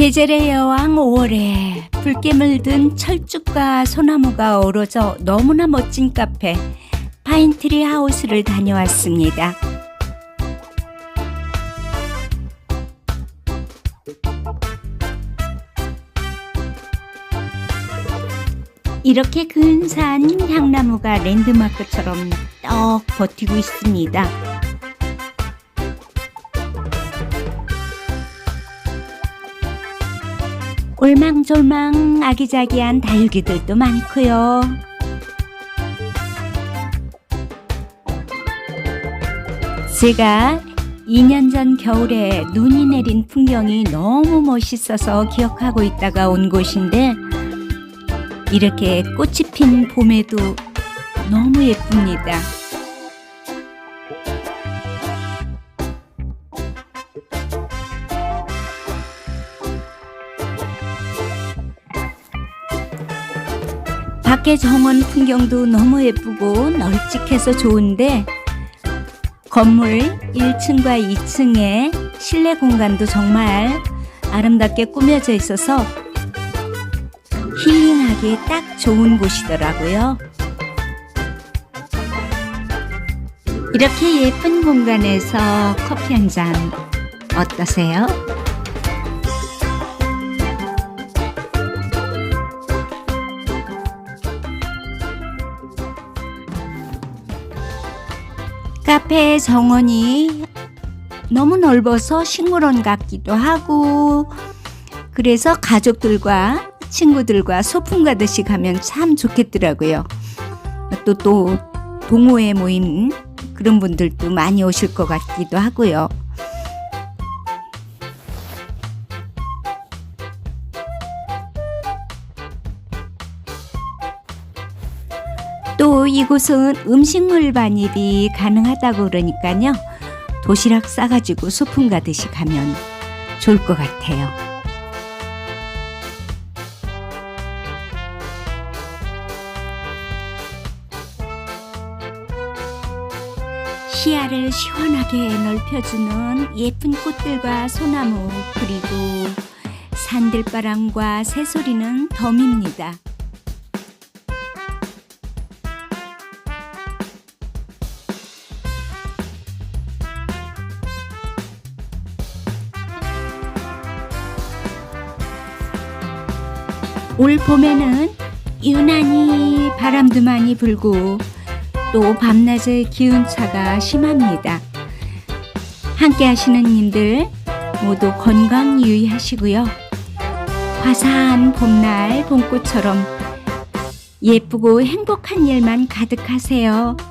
계절의 여왕 5월에 붉게 물든 철쭉과 소나무가 어우러져 너무나 멋진 카페 파인트리 하우스를 다녀왔습니다. 이렇게 근사한 향나무가 랜드마크처럼 떡 버티고 있습니다. 올망졸망 아기자기한 다육이들도 많고요. 제가 2년 전 겨울에 눈이 내린 풍경이 너무 멋있어서 기억하고 있다가 온 곳인데 이렇게 꽃이 핀 봄에도 너무 예쁩니다. 밖에 정원 풍경도 너무 예쁘고 널찍해서 좋은데 건물 1층과 2층에 실내 공간도 정말 아름답게 꾸며져 있어서 힐링하기에 딱 좋은 곳이더라고요. 이렇게 예쁜 공간에서 커피 한 잔 어떠세요? 카페 정원이 너무 넓어서 식물원 같기도 하고 그래서 가족들과 친구들과 소풍 가듯이 가면 참 좋겠더라고요. 또 또 동호회 모임 그런 분들도 많이 오실 것 같기도 하고요. 또 이곳은 음식물 반입이 가능하다고 그러니까요. 도시락 싸가지고 소풍 가듯이 가면 좋을 것 같아요. 시야를 시원하게 넓혀주는 예쁜 꽃들과 소나무 그리고 산들바람과 새소리는 덤입니다. 올 봄에는 유난히 바람도 많이 불고 또 밤낮의 기온차가 심합니다. 함께 하시는 님들 모두 건강 유의하시고요. 화사한 봄날 봄꽃처럼 예쁘고 행복한 일만 가득하세요.